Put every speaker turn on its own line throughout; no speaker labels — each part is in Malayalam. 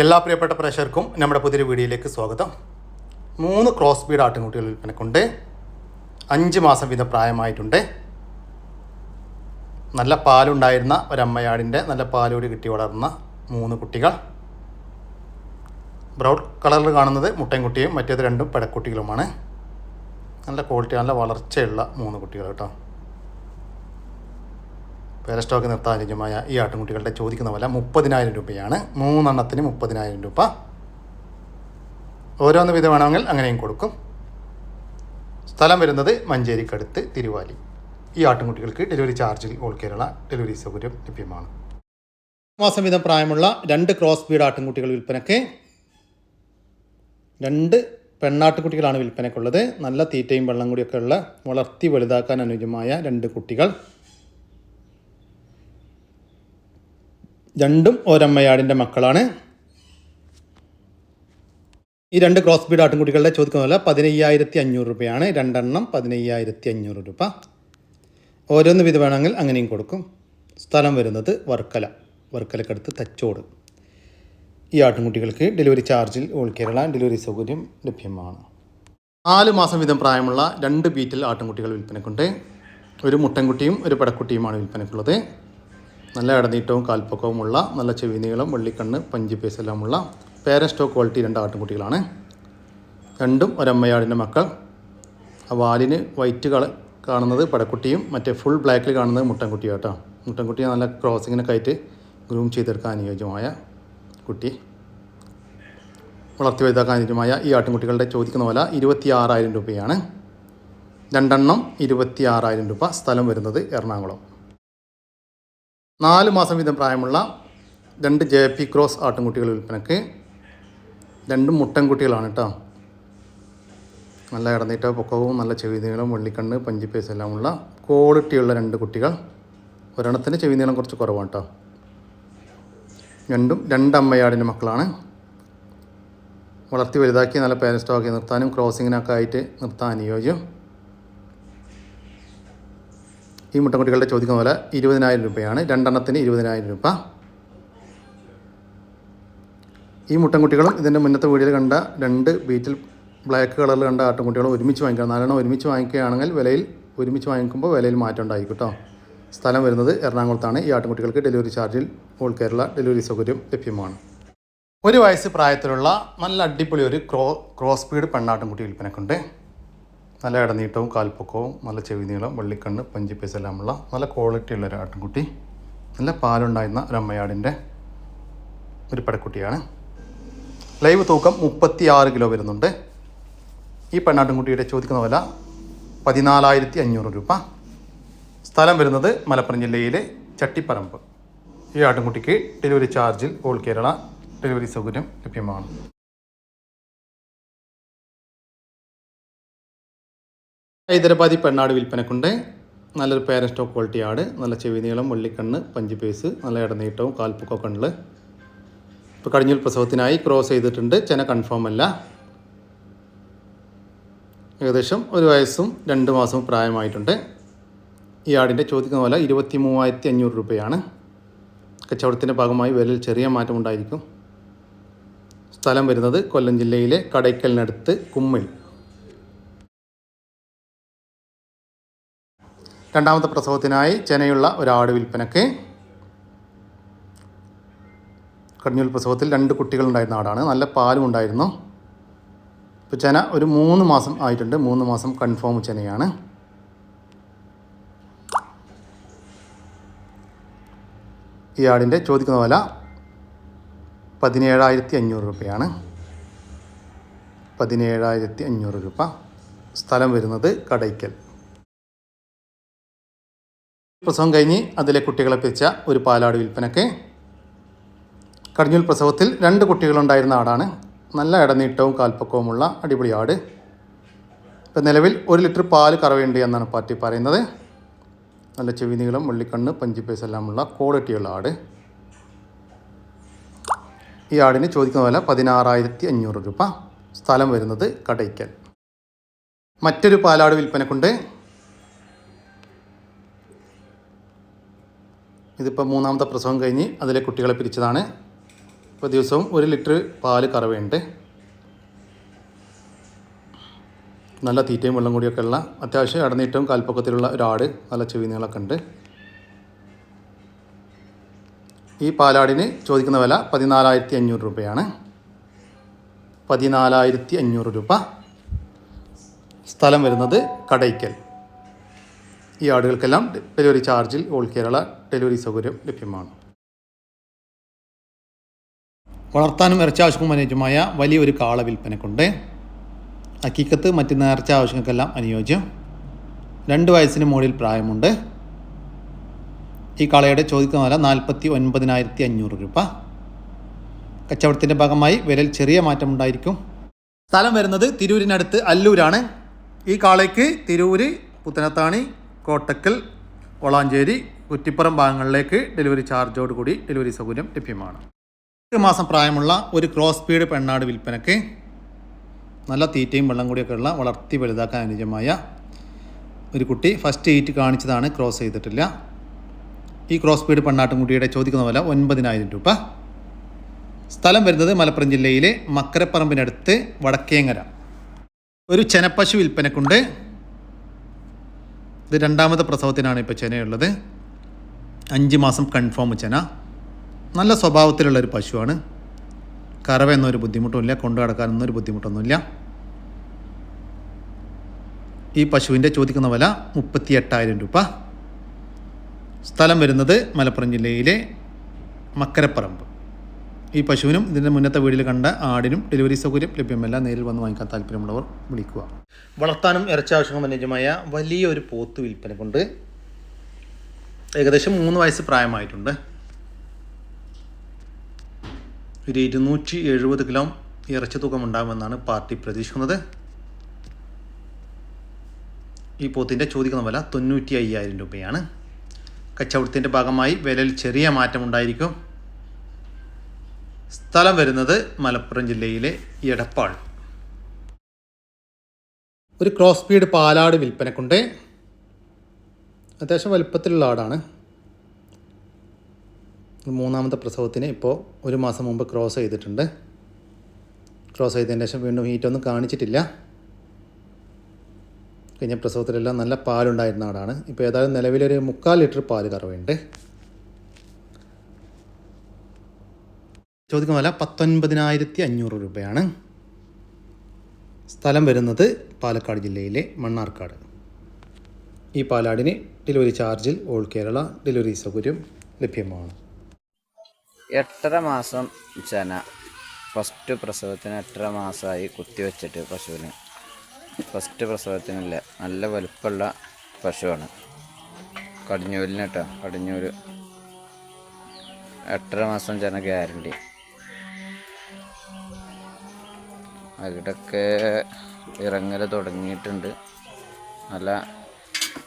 എല്ലാ പ്രിയപ്പെട്ട പ്രേക്ഷകർക്കും നമ്മുടെ പുതിയൊരു വീഡിയോയിലേക്ക് സ്വാഗതം. മൂന്ന് ക്രോസ് ബീഡ് ആട്ടിൻകുട്ടികൾ വിൽപ്പനക്കുണ്ട് അഞ്ച് മാസം വീതം പ്രായമായിട്ടുണ്ട്. നല്ല പാലുണ്ടായിരുന്ന ഒരമ്മയാടിന്റെ നല്ല പാലോടി കിട്ടി വളർന്ന മൂന്ന് കുട്ടികൾ. ബ്രൗൺ കളറിൽ കാണുന്നത് മുട്ടൻകുട്ടിയും മറ്റേത് രണ്ടും പെടക്കുട്ടികളുമാണ്. നല്ല ക്വാളിറ്റി നല്ല വളർച്ചയുള്ള മൂന്ന് കുട്ടികൾ കേട്ടോ. പേര സ്റ്റോക്ക് നിർത്താൻ അനുയോജ്യമായ ഈ ആട്ടിൻകുട്ടികളുടെ ചോദിക്കുന്ന വില മുപ്പതിനായിരം രൂപയാണ്. മൂന്നെണ്ണത്തിന് മുപ്പതിനായിരം രൂപ. ഓരോന്ന് വിധം വേണമെങ്കിൽ അങ്ങനെയും കൊടുക്കും. സ്ഥലം വരുന്നത് മഞ്ചേരിക്കടുത്ത് തിരുവാലി. ഈ ആട്ടിൻകുട്ടികൾക്ക് ഡെലിവറി ചാർജിൽ ഓൾ കേരള ഡെലിവറി സൗകര്യം ലഭ്യമാണ്. മാസം വീതം പ്രായമുള്ള രണ്ട് ക്രോസ് ബീഡ് ആട്ടിൻകുട്ടികൾ വിൽപ്പനയ്ക്ക് രണ്ട് പെണ്ണാട്ടുകുട്ടികളാണ് വിൽപ്പനയ്ക്കുള്ളത്. നല്ല തീറ്റയും വെള്ളം കൂടിയൊക്കെ ഉള്ള വളർത്തി വലുതാക്കാൻ അനുയോജ്യമായ രണ്ട് കുട്ടികൾ. രണ്ടും ഒരമ്മയാടിന്റെ മക്കളാണ്. ഈ രണ്ട് ക്രോസ് ബീഡ് ആട്ടിൻകുട്ടികളുടെ ചോദിക്കുന്ന വില പതിനയ്യായിരത്തി അഞ്ഞൂറ് രൂപയാണ്. രണ്ടെണ്ണം പതിനയ്യായിരത്തി അഞ്ഞൂറ് രൂപ. ഓരോന്ന് വിധ വേണമെങ്കിൽ അങ്ങനെയും കൊടുക്കും. സ്ഥലം വരുന്നത് വർക്കല. വർക്കലക്കടുത്ത് തച്ചോട്. ഈ ആട്ടിൻകുട്ടികൾക്ക് ഡെലിവറി ചാർജിൽ ഓൾ കേരള ഡെലിവറി സൗകര്യം ലഭ്യമാണ്. നാല് മാസം വീതം പ്രായമുള്ള രണ്ട് ബീറ്റിൽ ആട്ടിൻകുട്ടികൾ വിൽപ്പനക്കുണ്ട്. ഒരു മുട്ടൻകുട്ടിയും ഒരു പടക്കുട്ടിയുമാണ് വിൽപ്പനക്കുള്ളത്. നല്ല ഇടനീട്ടവും കാൽപ്പക്കവുമുള്ള നല്ല ചെവി നീളം വെള്ളിക്കണ്ണ് പഞ്ചി പേസ് എല്ലാമുള്ള പേരൻ സ്റ്റോക്ക് ക്വാളിറ്റി രണ്ട് ആട്ടിൻകുട്ടികളാണ്. രണ്ടും ഒരമ്മയാടിന്റെ മക്കൾ. ആ വാലിന് വൈറ്റ് കള കാണുന്നത് പടക്കുട്ടിയും മറ്റേ ഫുൾ ബ്ലാക്കിൽ കാണുന്നത് മുട്ടൻകുട്ടിയും കേട്ടോ മുട്ടൻകുട്ടിയെ നല്ല ക്രോസിങ്ങിനൊക്കെ ആയിട്ട് ഗ്രൂം ചെയ്തെടുക്കാൻ അനുയോജ്യമായ കുട്ടി. വളർത്തി വലുതാക്കാൻ അനുയോജ്യമായ ഈ ആട്ടിൻകുട്ടികളുടെ ചോദിക്കുന്ന വില ഇരുപത്തി ആറായിരം രൂപയാണ്. രണ്ടെണ്ണം ഇരുപത്തി ആറായിരം രൂപ സ്ഥലം വരുന്നത് എറണാകുളം. നാല് മാസം വീതം പ്രായമുള്ള രണ്ട് ജെ പി ക്രോസ് ആട്ടിൻകുട്ടികൾ വിൽപ്പനക്ക് രണ്ടും മുട്ടൻകുട്ടികളാണ് കേട്ടോ. നല്ല ഇടനീറ്റ പൊക്കവും നല്ല ചെവി നീളം വെള്ളിക്കണ്ണ് പഞ്ചിപ്പേസ് എല്ലാമുള്ള ക്വാളിറ്റിയുള്ള രണ്ട് കുട്ടികൾ. ഒരെണ്ണത്തിന് ചെവി നീളം കുറച്ച് കുറവാണ് കേട്ടോ. രണ്ടും രണ്ടമ്മയാടിന്റെ മക്കളാണ്. വളർത്തി വലുതാക്കി നല്ല പേരൻ സ്റ്റോക്കി നിർത്താനും ക്രോസിങ്ങിനൊക്കെ ആയിട്ട് നിർത്താൻ അനുയോജ്യം. ഈ മുട്ടൻകുട്ടികളുടെ ചോദിക്കുന്ന പോലെ ഇരുപതിനായിരം രൂപയാണ്. രണ്ടെണ്ണത്തിന് ഇരുപതിനായിരം രൂപ. ഈ മുട്ടൻകുട്ടികളും ഇതിന്റെ മുന്നത്തെ വീഡിയോയിൽ കണ്ട രണ്ട് ബീറ്റിൽ ബ്ലാക്ക് കളറിൽ കണ്ട ആട്ടുംകുട്ടികളും ഒരുമിച്ച് വാങ്ങിക്കണം. നാലെണ്ണം ഒരുമിച്ച് വാങ്ങിക്കുകയാണെങ്കിൽ വിലയിൽ ഒരുമിച്ച് വാങ്ങിക്കുമ്പോൾ വിലയിൽ മാറ്റം ഉണ്ടായിരിക്കും കേട്ടോ. സ്ഥലം വരുന്നത് എറണാകുളത്താണ്. ഈ ആട്ടുംകുട്ടികൾക്ക് ഡെലിവറി ചാർജിൽ ഓൾ കേരള ഡെലിവറി സൗകര്യം ലഭ്യമാണ്. ഒരു വയസ്സ് പ്രായത്തിലുള്ള നല്ല അടിപൊളി ഒരു ക്രോ ക്രോസ് സ്പീഡ് പെണ്ണാട്ടുംകുട്ടി വിൽപ്പനക്കുണ്ട്. നല്ല ഇടനീട്ടവും കാൽപ്പൊക്കവും നല്ല ചെവി നീളം വെള്ളിക്കണ്ണ് പഞ്ചിപ്പേസ് എല്ലാമുള്ള നല്ല ക്വാളിറ്റി ഉള്ള ഒരു ആട്ടിൻകുട്ടി. നല്ല പാലുണ്ടായിരുന്ന ഒരമ്മയാടിന്റെ ഒരു പെടക്കുട്ടിയാണ് ലൈവ് തൂക്കം മുപ്പത്തി ആറ് കിലോ വരുന്നുണ്ട്. ഈ പെണ്ണാട്ടിൻകുട്ടിയുടെ ചോദിക്കുന്ന വില പതിനാലായിരത്തി അഞ്ഞൂറ് രൂപ. സ്ഥലം വരുന്നത് മലപ്പുറം ജില്ലയിലെ ചട്ടിപ്പറമ്പ്. ഈ ആട്ടിൻകുട്ടിക്ക് ഡെലിവറി ചാർജിൽ ഓൾ കേരള ഡെലിവറി സൗകര്യം ലഭ്യമാണ്. ഹൈദരാബാദി പെണ്ണാട് വിൽപ്പനക്കുണ്ട്. നല്ലൊരു പേരൻ സ്റ്റോക്ക് ക്വാളിറ്റി ആട്. നല്ല ചെവി നീളം വെള്ളിക്കണ്ണ് പഞ്ച് പേസ് നല്ല ഇടനീട്ടവും കാൽപ്പൊക്കെ ഉണ്ട് ഇപ്പോൾ കഴിഞ്ഞൊരു പ്രസവത്തിനായി ക്രോസ് ചെയ്തിട്ടുണ്ട്. ചെന കൺഫേം അല്ല. ഏകദേശം ഒരു വയസ്സും രണ്ട് മാസവും പ്രായമായിട്ടുണ്ട്. ഈ ആടിന്റെ ചോദിക്കുന്ന പോലെ ഇരുപത്തി മൂവായിരത്തി അഞ്ഞൂറ് രൂപയാണ്. കച്ചവടത്തിന്റെ ഭാഗമായി വിലയിൽ ചെറിയ മാറ്റമുണ്ടായിരിക്കും. സ്ഥലം വരുന്നത് കൊല്ലം ജില്ലയിലെ കടയ്ക്കലിനടുത്ത് കുമ്മിൾ രണ്ടാമത്തെ പ്രസവത്തിനായി ചെനയുള്ള ഒരാട് വിൽപ്പനക്ക്. കടിഞ്ഞൂൽ പ്രസവത്തിൽ രണ്ട് കുട്ടികളുണ്ടായിരുന്ന ആടാണ്. നല്ല പാലും ഉണ്ടായിരുന്നു. ഇപ്പോൾ ചെന ഒരു മൂന്ന് മാസം ആയിട്ടുണ്ട്. മൂന്ന് മാസം കൺഫേം ചെനയാണ്. ഈ ആടിന്റെ ചോദിക്കുന്ന വില പതിനേഴായിരത്തി അഞ്ഞൂറ് രൂപയാണ്. പതിനേഴായിരത്തി അഞ്ഞൂറ് രൂപ. സ്ഥലം വരുന്നത് കടയ്ക്കൽ. പ്രസവം കഴിഞ്ഞ് അതിലെ കുട്ടികളെ പിരിച്ച ഒരു പാലാട് വിൽപ്പനക്ക് കടിഞ്ഞൂൽ പ്രസവത്തിൽ രണ്ട് കുട്ടികളുണ്ടായിരുന്ന ആടാണ്. നല്ല ഇടനീട്ടവും കാൽപ്പക്കവുമുള്ള അടിപൊളി ആട്. ഇപ്പം നിലവിൽ ഒരു ലിറ്റർ പാൽ കറവയുണ്ട് എന്നാണ് പാർട്ടി പറയുന്നത്. നല്ല ചെവി നീളം വെള്ളിക്കണ്ണ് പഞ്ചിപ്പേസ് എല്ലാമുള്ള ക്വാളിറ്റിയുള്ള ആട്. ഈ ആടിന് ചോദിക്കുന്ന വില പതിനാറായിരത്തി അഞ്ഞൂറ് രൂപ. സ്ഥലം വരുന്നത് കടയ്ക്കൽ. മറ്റൊരു പാലാട് വിൽപ്പനക്കുണ്ട്. ഇതിപ്പോൾ മൂന്നാമത്തെ പ്രസവം കഴിഞ്ഞ് അതിലെ കുട്ടികളെ പിരിച്ചതാണ്. ഇപ്പോൾ ദിവസവും ഒരു ലിറ്റർ പാൽ കറവയുണ്ട്. നല്ല തീറ്റയും വെള്ളം കൂടിയൊക്കെ ഉള്ള അത്യാവശ്യം ഇടനീറ്റവും കാൽപ്പൊക്കത്തിലുള്ള ഒരാട് നല്ല ചെവിനീളൊക്കെ ഉണ്ട്. ഈ പാലാടിന് ചോദിക്കുന്ന വില പതിനാലായിരത്തി അഞ്ഞൂറ് രൂപയാണ്. പതിനാലായിരത്തി അഞ്ഞൂറ് രൂപ. സ്ഥലം വരുന്നത് കടയ്ക്കൽ. ഈ ആടുകൾക്കെല്ലാം ഡെലിവറി ചാർജിൽ ഓൾ കേരള ഡെലിവറി സൗകര്യം ലഭ്യമാണ്. വളർത്താനും ഇറച്ചി ആവശ്യവും അനുയോജ്യമായ വലിയൊരു കാള വിൽപ്പനക്കുണ്ട്. ഹക്കീക്കത്ത് മറ്റ് നേർച്ച ആവശ്യങ്ങൾക്കെല്ലാം അനുയോജ്യം. രണ്ട് വയസ്സിന് മുകളിൽ പ്രായമുണ്ട്. ഈ കാളയുടെ ചോദിക്കുന്ന വില നാൽപ്പത്തി ഒൻപതിനായിരത്തി അഞ്ഞൂറ് രൂപ. കച്ചവടത്തിന്റെ ഭാഗമായി വിലയിൽ ചെറിയ മാറ്റമുണ്ടായിരിക്കും സ്ഥലം വരുന്നത് തിരൂരിനടുത്ത് അല്ലൂരാണ്. ഈ കാളയ്ക്ക് തിരൂര് പുത്തനത്താണി കോട്ടക്കൽ വളാഞ്ചേരി കുറ്റിപ്പുറം ഭാഗങ്ങളിലേക്ക് ഡെലിവറി ചാർജോട് കൂടി ഡെലിവറി സൗകര്യം ലഭ്യമാണ്. എട്ട് മാസം പ്രായമുള്ള ഒരു ക്രോസ് സ്പീഡ് പെണ്ണാട് വിൽപ്പനയ്ക്ക് നല്ല തീറ്റയും വെള്ളം കൂടിയൊക്കെ ഉള്ള വളർത്തി വലുതാക്കാൻ അനുയോജ്യമായ ഒരു കുട്ടി ഫസ്റ്റ് ഈറ്റ് കാണിച്ചതാണ് ക്രോസ് ചെയ്തിട്ടില്ല. ഈ ക്രോസ് സ്പീഡ് പെണ്ണാട്ടുംകുട്ടിയുടെ ചോദിക്കുന്ന വില ഒൻപതിനായിരം രൂപ. സ്ഥലം വരുന്നത് മലപ്പുറം ജില്ലയിലെ മക്കരപ്പറമ്പിനടുത്ത് വടക്കേങ്ങര. ഒരു ചെനപ്പശു വിൽപ്പനക്കുണ്ട്. ഇത് രണ്ടാമത്തെ പ്രസവത്തിനാണ് ഇപ്പോൾ ചെനയുള്ളത്. അഞ്ച് മാസം കൺഫേം ചെന നല്ല സ്വഭാവത്തിലുള്ള ഒരു പശുവാണ്. കറവ എന്നൊരു ബുദ്ധിമുട്ടുമില്ല കൊണ്ടു നടക്കാനൊന്നും ഒരു ബുദ്ധിമുട്ടൊന്നുമില്ല. ഈ പശുവിന്റെ ചോദിക്കുന്ന വില മുപ്പത്തി എട്ടായിരം രൂപ. സ്ഥലം വരുന്നത് മലപ്പുറം ജില്ലയിലെ മക്കരപ്പറമ്പ്. ഈ പശുവിനും ഇതിന്റെ മുന്നത്തെ വീട്ടിൽ കണ്ട ആടിനും ഡെലിവറി സൗകര്യം ലഭ്യമല്ല. നേരിൽ വന്ന് വാങ്ങിക്കാൻ താല്പര്യമുള്ളവർ വിളിക്കുക. വളർത്താനും ഇറച്ചി ആവശ്യങ്ങൾ അനുയോജ്യമായ വലിയൊരു പോത്ത് വിൽപ്പന കൊണ്ട് ഏകദേശം മൂന്ന് വയസ്സ് പ്രായമായിട്ടുണ്ട്. ഒരു ഇരുന്നൂറ്റി എഴുപത് കിലോ ഇറച്ചി തൂക്കമുണ്ടാകുമെന്നാണ് പാർട്ടി പ്രതീക്ഷിക്കുന്നത്. ഈ പോത്തിന്റെ ചോദിക്കുന്ന വില തൊണ്ണൂറ്റി അയ്യായിരം രൂപയാണ്. കച്ചവടത്തിന്റെ ഭാഗമായി വിലയിൽ ചെറിയ മാറ്റമുണ്ടായിരിക്കും സ്ഥലം വരുന്നത് മലപ്പുറം ജില്ലയിലെ എടപ്പാൾ. ഒരു ക്രോസ് സ്പീഡ് പാലാട് വിൽപ്പനക്കുണ്ട്. അത്യാവശ്യം വലുപ്പത്തിലുള്ള ആടാണ്. മൂന്നാമത്തെ പ്രസവത്തിന് ഇപ്പോൾ ഒരു മാസം മുമ്പ് ക്രോസ് ചെയ്തിട്ടുണ്ട്. ക്രോസ് ചെയ്തതിന് ശേഷം വീണ്ടും ഹീറ്റൊന്നും കാണിച്ചിട്ടില്ല. കഴിഞ്ഞ പ്രസവത്തിലെല്ലാം നല്ല പാലുണ്ടായിരുന്ന ആടാണ്. ഇപ്പോൾ ഏതായാലും നിലവിലൊരു മുക്കാൽ ലിറ്റർ പാൽ കറവുണ്ട് ചോദിക്കുന്ന വില പത്തൊൻപതിനായിരത്തി അഞ്ഞൂറ് രൂപയാണ്. സ്ഥലം വരുന്നത് പാലക്കാട് ജില്ലയിലെ മണ്ണാർക്കാട്. ഈ പാലാടിന് ഡെലിവറി ചാർജിൽ ഓൾ കേരള ഡെലിവറി സൗകര്യം ലഭ്യമാണ്.
എട്ടര മാസം ചന. ഫസ്റ്റ് പ്രസവത്തിന് എട്ടര മാസമായി കുത്തിവെച്ചിട്ട് പശുവിന്. ഫസ്റ്റ് പ്രസവത്തിനല്ല നല്ല വലുപ്പമുള്ള പശുവാണ്. കടിഞ്ഞൂലിന് കേട്ടോ കടിഞ്ഞൂൽ എട്ടര മാസം ചന ഗ്യാരണ്ടി. അവിടൊക്കെ ഇറങ്ങൽ തുടങ്ങിയിട്ടുണ്ട്. നല്ല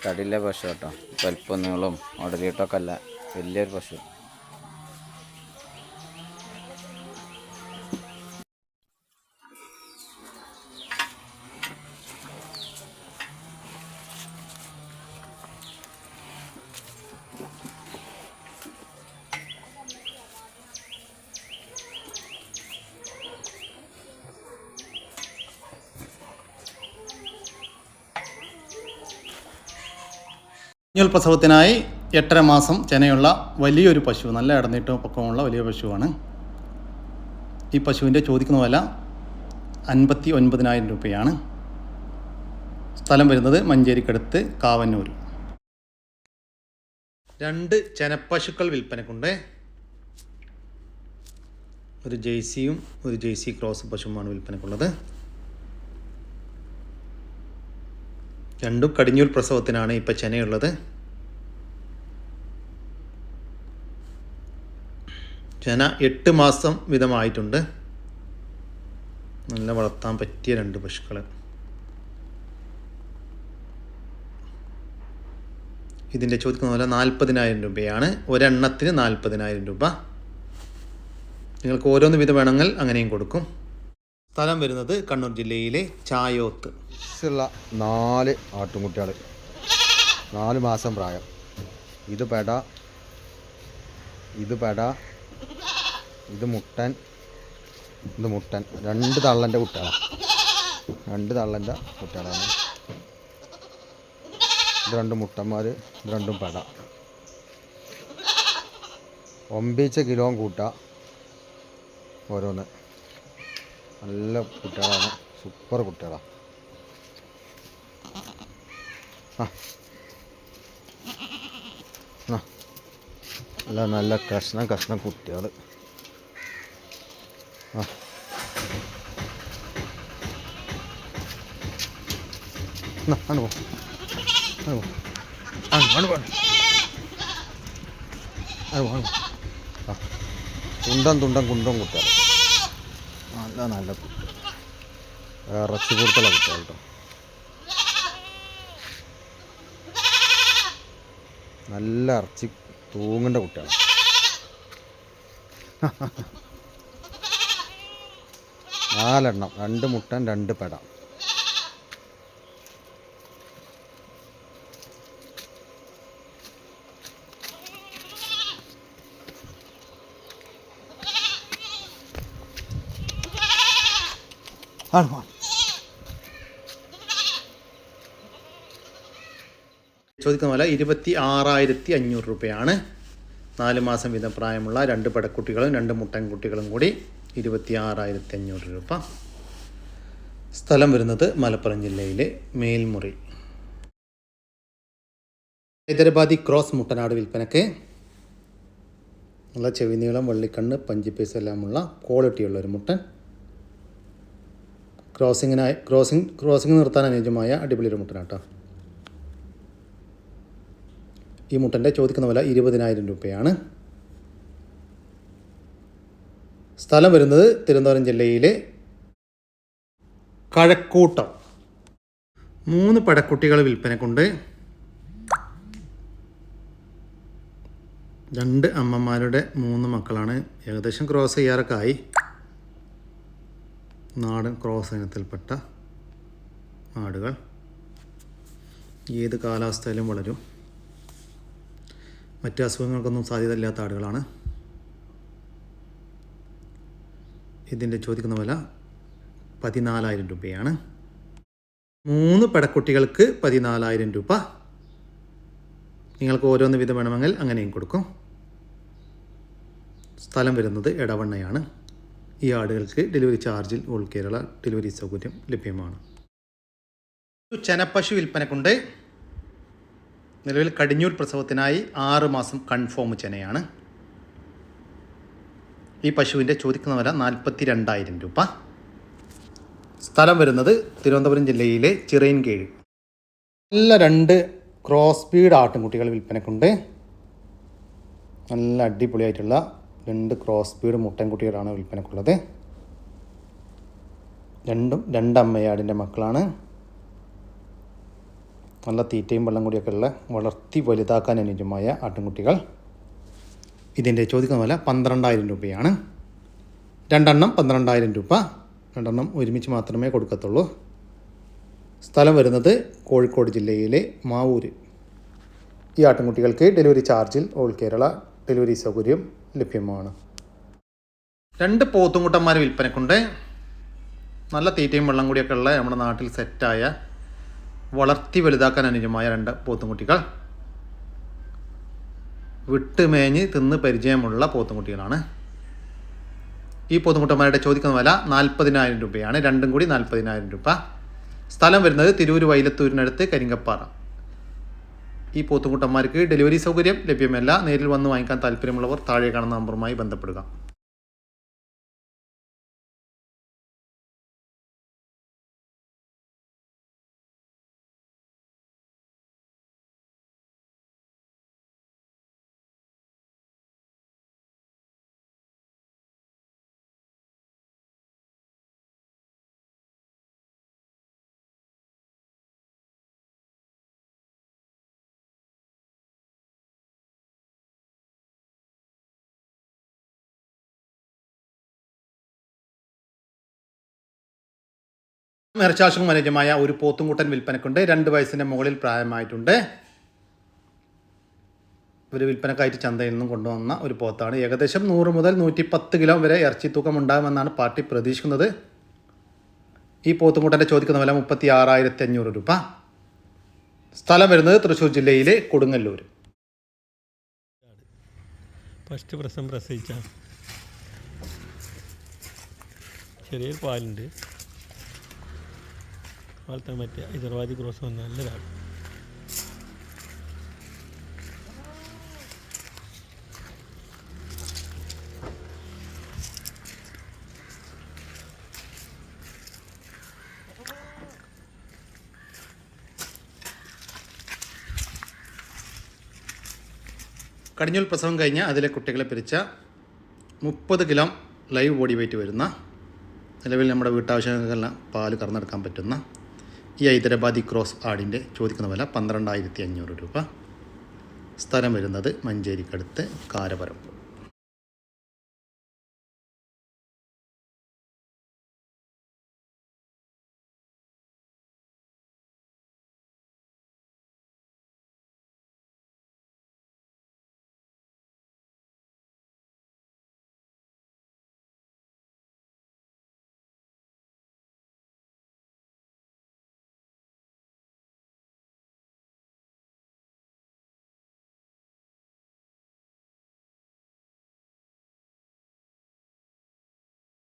തടിയിലെ പശു കേട്ടോ. വലിപ്പം നീളും അല്ല. വലിയൊരു പശു.
കുഞ്ഞുൽ പ്രസവത്തിനായി എട്ടര മാസം ചെനയുള്ള വലിയൊരു പശു നല്ല ഇടനീട്ടവും പൊക്കമുള്ള വലിയ പശുവാണ്. ഈ പശുവിന്റെ ചോദിക്കുന്ന വില അൻപത്തി ഒൻപതിനായിരം രൂപയാണ്. സ്ഥലം വരുന്നത് മഞ്ചേരിക്കടുത്ത് കാവന്നൂർ രണ്ട് ചെനപ്പശുക്കൾ വിൽപ്പനക്കുണ്ട്. ഒരു ജെയ്സിയും ഒരു ജെയ്സി ക്രോസ് പശുവുമാണ് വിൽപ്പനക്കുള്ളത്. രണ്ടും കടിഞ്ഞൂൽ പ്രസവത്തിനാണ് ഇപ്പം ചെനയുള്ളത്. ചെന എട്ട് മാസം വിധമായിട്ടുണ്ട്. നല്ല വളർത്താൻ പറ്റിയ രണ്ട് പശുക്കൾ ഇതിന്റെ ചോദിക്കുന്ന പോലെ നാൽപ്പതിനായിരം രൂപയാണ്. ഒരെണ്ണത്തിന് നാൽപ്പതിനായിരം രൂപ. നിങ്ങൾക്ക് ഓരോന്ന് വിധം വേണമെങ്കിൽ അങ്ങനെയും കൊടുക്കും. സ്ഥലം വരുന്നത് കണ്ണൂർ ജില്ലയിലെ ചായോത്ത്.
ഉള്ള നാല് ആട്ടുംകുട്ടികൾ നാല് മാസം പ്രായം. ഇത് പെട. ഇത് പെട. ഇത് മുട്ടൻ. ഇത് മുട്ടൻ. രണ്ട് തള്ളന്റെ കുട്ടികളാണ് രണ്ട് തള്ളന്റെ കുട്ടികളാണ്. ഇത് രണ്ട് മുട്ടന്മാർ ഇത് രണ്ടും പെട. ഒമ്പിച്ച കിലോ കൂട്ട. ഓരോന്ന്. നല്ല കുട്ടികളാണ്. സൂപ്പർ കുട്ടികളാണ് ആ. നല്ല നല്ല കഷ്ണം കഷ്ണം കുട്ടികൾ ആ. എന്നാ, തുണ്ടം തുണ്ടൻ കുണ്ടൻ കുട്ടികൾ നല്ല നല്ല ഇറച്ചി കൊടുത്തുള്ള കുട്ടികൾ കേട്ടോ നല്ല ഇറച്ചി തൂങ്ങേണ്ട കുട്ടിയാണ്. നാലെണ്ണം രണ്ട് മുട്ടൻ രണ്ട് പെട. ആണ്? ആണ്.
വില ഇരുപത്തി ആറായിരത്തി അഞ്ഞൂറ് രൂപയാണ്. നാല് മാസം വീതം പ്രായമുള്ള രണ്ട് പടക്കുട്ടികളും രണ്ട് മുട്ടൻകുട്ടികളും കൂടി ഇരുപത്തി ആറായിരത്തി അഞ്ഞൂറ് രൂപ. സ്ഥലം വരുന്നത് മലപ്പുറം ജില്ലയിലെ മേൽമുറി. ഹൈദരാബാദി ക്രോസ് മുട്ടനാട് വിൽപ്പനയ്ക്ക് നല്ല ചെവിനീളം വള്ളിക്കണ്ണ് പഞ്ചിപ്പേസ് എല്ലാമുള്ള ക്വാളിറ്റിയുള്ള ഒരു മുട്ടൻ. ക്രോസിങ്ങിനായി ക്രോസിംഗ് ക്രോസിംഗ് നിർത്താൻ അനുയോജ്യമായ അടിപൊളി ഒരു മുട്ടനാട്ടോ. ഈ മുട്ടന്റെ ചോദിക്കുന്ന വില ഇരുപതിനായിരം രൂപയാണ്. സ്ഥലം വരുന്നത് തിരുവനന്തപുരം ജില്ലയിലെ കഴക്കൂട്ടം. മൂന്ന് പടക്കുട്ടികൾ വിൽപ്പനക്കുണ്ട് രണ്ട് അമ്മമാരുടെ മൂന്ന് മക്കളാണ് ഏകദേശം ക്രോസ് ചെയ്യാറൊക്കെ ആയി. നാടൻ ക്രോസ് ഇനത്തിൽപ്പെട്ട ആടുകൾ. ഏത് കാലാവസ്ഥയിലും വളരും. മറ്റ് അസുഖങ്ങൾക്കൊന്നും സാധ്യത ഇല്ലാത്ത ആടുകളാണ്. ഇതിന്റെ ചോദിക്കുന്ന വില പതിനാലായിരം രൂപയാണ്. മൂന്ന് പെടക്കുട്ടികൾക്ക് പതിനാലായിരം രൂപ. നിങ്ങൾക്ക് ഓരോന്ന് വിധം വേണമെങ്കിൽ അങ്ങനെയും കൊടുക്കും. സ്ഥലം വരുന്നത് ഇടവണ്ണയാണ് ഈ ആടുകൾക്ക് ഡെലിവറി ചാർജിൽ ഓൾ കേരള ഡെലിവറി സൗകര്യം ലഭ്യമാണ്. ചെനപ്പശു വിൽപ്പനക്കുണ്ട്. നിലവിൽ കടിഞ്ഞൂർ പ്രസവത്തിനായി ആറ് മാസം കൺഫേം ചെനയാണ് ഈ പശുവിന്റെ ചോദിക്കുന്ന വില നാൽപ്പത്തി രണ്ടായിരം രൂപ. സ്ഥലം വരുന്നത് തിരുവനന്തപുരം ജില്ലയിലെ ചിറയൻകീഴ്. നല്ല രണ്ട് ക്രോസ് ബീഡ് ആട്ടിൻകുട്ടികൾ വിൽപ്പനക്കുണ്ട്. നല്ല അടിപൊളിയായിട്ടുള്ള രണ്ട് ക്രോസ് ബീഡ് മുട്ടൻകുട്ടികളാണ് വിൽപ്പനക്കുള്ളത്. രണ്ടും രണ്ടമ്മയാടിന്റെ മക്കളാണ്. നല്ല തീറ്റയും വെള്ളം കൂടിയൊക്കെ ഉള്ള വളർത്തി വലുതാക്കാൻ അനുയോജ്യമായ ആട്ടിൻകുട്ടികൾ. ഇതിന്റെ ചോദിക്കുന്ന വില പന്ത്രണ്ടായിരം രൂപയാണ്. രണ്ടെണ്ണം പന്ത്രണ്ടായിരം രൂപ. രണ്ടെണ്ണം ഒരുമിച്ച് മാത്രമേ കൊടുക്കത്തുള്ളൂ. സ്ഥലം വരുന്നത് കോഴിക്കോട് ജില്ലയിലെ മാവൂര്. ഈ ആട്ടിൻകുട്ടികൾക്ക് ഡെലിവറി ചാർജിൽ ഓൾ കേരള ഡെലിവറി സൗകര്യം ലഭ്യമാണ്. രണ്ട് പോത്തുംകുട്ടന്മാർ വിൽപ്പനക്കുണ്ട്. നല്ല തീറ്റയും വെള്ളം കൂടിയൊക്കെ ഉള്ള നമ്മുടെ നാട്ടിൽ സെറ്റായ വളർത്തി വലുതാക്കാൻ അനുജമായ രണ്ട് പോത്തുംകുട്ടികൾ. വിട്ടുമേഞ്ഞ് തിന്ന് പരിചയമുള്ള പോത്തുംകുട്ടികളാണ്. ഈ പോത്തുംകുട്ടന്മാരുടെ ചോദിക്കുന്ന വില നാൽപ്പതിനായിരം രൂപയാണ്. രണ്ടും കൂടി നാൽപ്പതിനായിരം രൂപ. സ്ഥലം വരുന്നത് തിരൂർ വൈലത്തൂരിനടുത്ത് കരിങ്കപ്പാറ. ഈ പോത്തുംകുട്ടന്മാർക്ക് ഡെലിവറി സൗകര്യം ലഭ്യമല്ല. നേരിൽ വന്ന് വാങ്ങിക്കാൻ താല്പര്യമുള്ളവർ താഴെ കാണുന്ന നമ്പറുമായി ബന്ധപ്പെടുക. ഇറച്ചാശും മാനേജമായ ഒരു പോത്തുംകുട്ടൻ വിൽപ്പനക്കുണ്ട്. രണ്ട് വയസ്സിന്റെ മുകളിൽ പ്രായമായിട്ടുണ്ട്. ഒരു വിൽപ്പനക്കായിട്ട് ചന്തയിൽ നിന്നും കൊണ്ടുവന്ന ഒരു പോത്താണ്. ഏകദേശം നൂറ് മുതൽ നൂറ്റി പത്ത് കിലോ വരെ ഇറച്ചി തൂക്കം ഉണ്ടാകുമെന്നാണ് പാർട്ടി പ്രതീക്ഷിക്കുന്നത്. ഈ പോത്തുംകൂട്ടന്റെ ചോദിക്കുന്ന വില മുപ്പത്തി ആറായിരത്തി അഞ്ഞൂറ് രൂപ. സ്ഥലം വരുന്നത് തൃശ്ശൂർ ജില്ലയിലെ കൊടുങ്ങല്ലൂർ
ഫസ്റ്റ് പ്രസം പ്രസവിച്ച ചെറിയൊരു പാലുണ്ട്. വളർത്താൻ പറ്റിയ ഹൈദരാബാദി ക്രോസ് വന്ന നല്ലതാണ്
കടിഞ്ഞൂൽ പ്രസവം കഴിഞ്ഞ് അതിലെ കുട്ടികളെ പിരിച്ച മുപ്പത് കിലോ ലൈവ് ബോഡി വെയിറ്റ് വരുന്ന നിലവിൽ നമ്മുടെ വീട്ടാവശ്യങ്ങൾക്കെല്ലാം പാൽ കറന്നെടുക്കാൻ പറ്റുന്ന ഈ ഹൈദരാബാദി ക്രോസ് ആടിന്റെ ചോദിക്കുന്ന വില പന്ത്രണ്ടായിരത്തി അഞ്ഞൂറ് രൂപ. സ്ഥലം വരുന്നത് മഞ്ചേരിക്കടുത്ത് കാരപരമ്പ്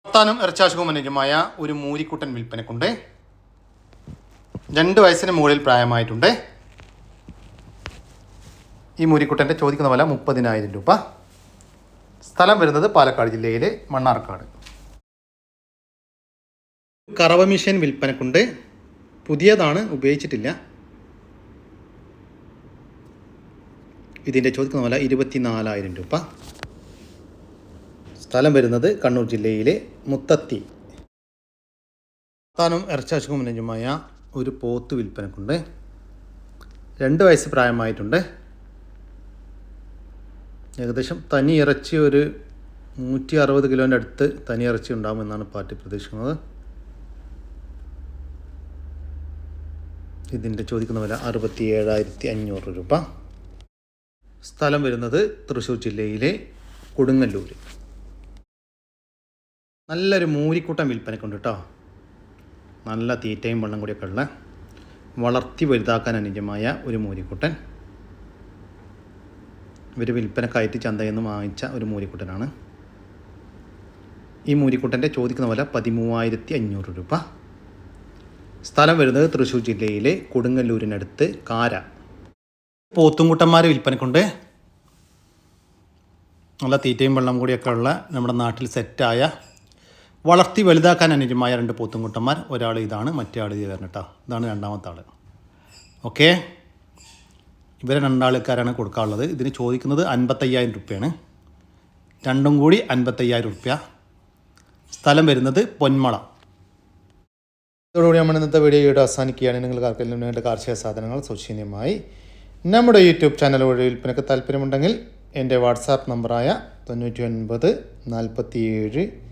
വർത്താനം ഇറച്ചാശുകുമനുജമായ ഒരു മൂരിക്കുട്ടൻ വിൽപ്പനക്കുണ്ട്. രണ്ട് വയസ്സിന് മുകളിൽ പ്രായമായിട്ടുണ്ട്. ഈ മൂരിക്കുട്ടന്റെ ചോദിക്കുന്ന വില മുപ്പതിനായിരം രൂപ. സ്ഥലം വരുന്നത് പാലക്കാട് ജില്ലയിലെ മണ്ണാർക്കാട്. കറവ മിഷൻ വിൽപ്പനക്കുണ്ട്. പുതിയതാണ് ഉപയോഗിച്ചിട്ടില്ല. ഇതിന്റെ ചോദിക്കുന്ന വില ഇരുപത്തിനാലായിരം രൂപ. സ്ഥലം വരുന്നത് കണ്ണൂർ ജില്ലയിലെ മുത്തത്തി. താനും ഇറച്ചാശുകുമനുജമായ ഒരു പോത്ത് വിൽപ്പനക്കുണ്ട്. രണ്ട് വയസ്സ് പ്രായമായിട്ടുണ്ട്. ഏകദേശം തനി ഇറച്ചി ഒരു നൂറ്റി അറുപത് കിലോന്റെ അടുത്ത് തനി ഇറച്ചി ഉണ്ടാകുമെന്നാണ് പാർട്ടി പ്രതീക്ഷിക്കുന്നത്. ഇതിന്റെ ചോദിക്കുന്ന വില അറുപത്തി ഏഴായിരത്തി അഞ്ഞൂറ് രൂപ. സ്ഥലം വരുന്നത് തൃശ്ശൂർ ജില്ലയിലെ കൊടുങ്ങല്ലൂർ നല്ലൊരു മൂരിക്കൂട്ടം വിൽപ്പനക്കുണ്ട് കേട്ടോ. നല്ല തീറ്റയും വെള്ളം കൂടിയൊക്കെ ഉള്ള വളർത്തി വലുതാക്കാൻ അനുജമായ ഒരു മൂരിക്കുട്ടൻ. ഇവർ വിൽപ്പനക്കായിട്ട് ചന്തയിൽ നിന്ന് വാങ്ങിച്ച ഒരു മൂരിക്കുട്ടനാണ്. ഈ മൂരിക്കുട്ടന്റെ ചോദിക്കുന്ന വില പതിമൂവായിരത്തി അഞ്ഞൂറ് രൂപ. സ്ഥലം വരുന്നത് തൃശ്ശൂർ ജില്ലയിലെ കൊടുങ്ങല്ലൂരിനടുത്ത് കാര. പോത്തുംകുട്ടന്മാർ വിൽപ്പനക്കുണ്ട് നല്ല തീറ്റയും വെള്ളം കൂടിയൊക്കെ ഉള്ള നമ്മുടെ നാട്ടിൽ സെറ്റായ വളർത്തി വലുതാക്കാൻ അനുജമായ രണ്ട് പോത്തുംകുട്ടന്മാർ. ഒരാൾ ഇതാണ് മറ്റേ ആൾ ഇത് വരണം കേട്ടോ. ഇതാണ് രണ്ടാമത്തെ ആൾ ഓക്കെ? ഇവരെ രണ്ടാൾക്കാരാണ് കൊടുക്കാനുള്ളത്. ഇതിന് ചോദിക്കുന്നത് അൻപത്തയ്യായിരം രൂപയാണ്. രണ്ടും കൂടി അൻപത്തയ്യായിരം രൂപ സ്ഥലം വരുന്നത് പൊന്മള. ഇതോടുകൂടി നമ്മൾ ഇന്നത്തെ വീഡിയോയുടെ അവസാനിക്കുകയാണ്. നിങ്ങൾക്ക് ആർക്കെങ്കിലും വേണ്ട കാർഷിക സാധനങ്ങൾ സൗജന്യമായി നമ്മുടെ യൂട്യൂബ് ചാനൽ വഴി വിൽപ്പനക്ക് താല്പര്യമുണ്ടെങ്കിൽ എന്റെ വാട്സാപ്പ് നമ്പറായ തൊണ്ണൂറ്റി ഒൻപത് നാൽപ്പത്തി ഏഴ്